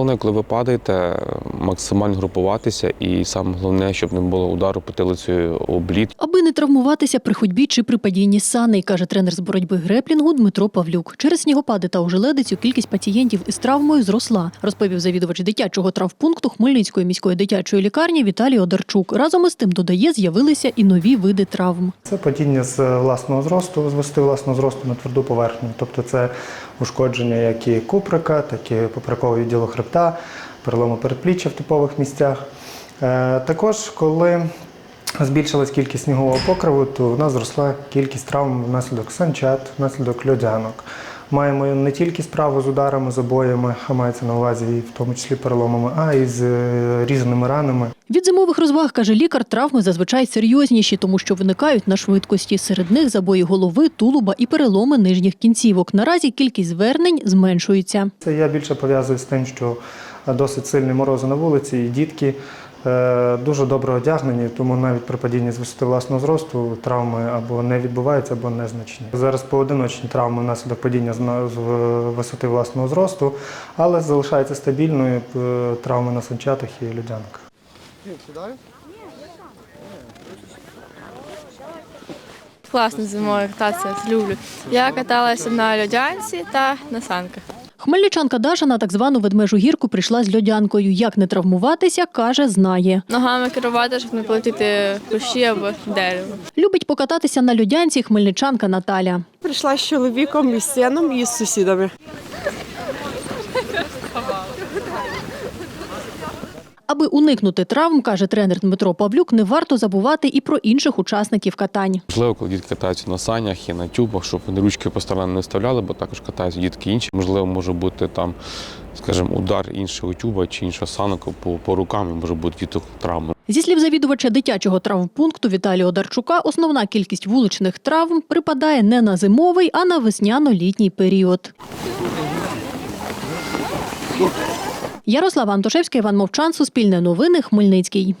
головне, коли ви падаєте, максимально групуватися, і саме головне, щоб не було удару потилицею облід. Аби не травмуватися при ходьбі чи при падінні з саней, каже тренер з боротьби греплінгу Дмитро Павлюк. Через снігопади та ожеледицю кількість пацієнтів із травмою зросла, розповів завідувач дитячого травпункту Хмельницької міської дитячої лікарні Віталій Одарчук. Разом із тим додає, з'явилися і нові види травм. Це падіння з власного зросту, з висоти власного зросту на тверду поверхню. Тобто це ушкодження як і куприка, так і поперекового відділу хребта, перелому передпліччя в типових місцях. Е, Також, коли збільшилась кількість снігового покриву, то в нас зросла кількість травм внаслідок санчат, внаслідок льодянок. Маємо не тільки справу з ударами, забоями, а мається на увазі і в тому числі переломами, а і з е, різаними ранами. Від зимових розваг, каже лікар, травми зазвичай серйозніші, тому що виникають на швидкості. Серед них забої голови, тулуба і переломи нижніх кінцівок. Наразі кількість звернень зменшується. Це я більше пов'язую з тим, що досить сильні морози на вулиці, і дітки е, дуже добре одягнені, тому навіть при падінні з висоти власного зросту травми або не відбуваються, або незначні. Зараз поодиночні травми внаслідок падіння з висоти власного зросту, але залишається стабільною е, травми на санчатах і людянках. Класно зимою кататися, люблю. Я каталася на льодянці та на санках. Хмельничанка Даша на так звану ведмежу гірку прийшла з льодянкою. Як не травмуватися, каже, знає. Ногами керувати, щоб не полетіти кущі або дерево. Любить покататися на льодянці хмельничанка Наталя. Прийшла з чоловіком, і з сином і з сусідами. Аби уникнути травм, каже тренер Дмитро Павлюк, не варто забувати і про інших учасників катань. Можливо, коли дітки катаються на санях і на тюбах, щоб вони ручки по сторонам не вставляли, бо також катаються дітки інші. Можливо, може бути там, скажімо, удар іншого тюба чи іншого санку по, по рукам, і може бути діток травма. Зі слів завідувача дитячого травмпункту Віталія Одарчука, основна кількість вуличних травм припадає не на зимовий, а на весняно-літній період. Ярослава Антошевська, Іван Мовчан, Суспільне новини, Хмельницький.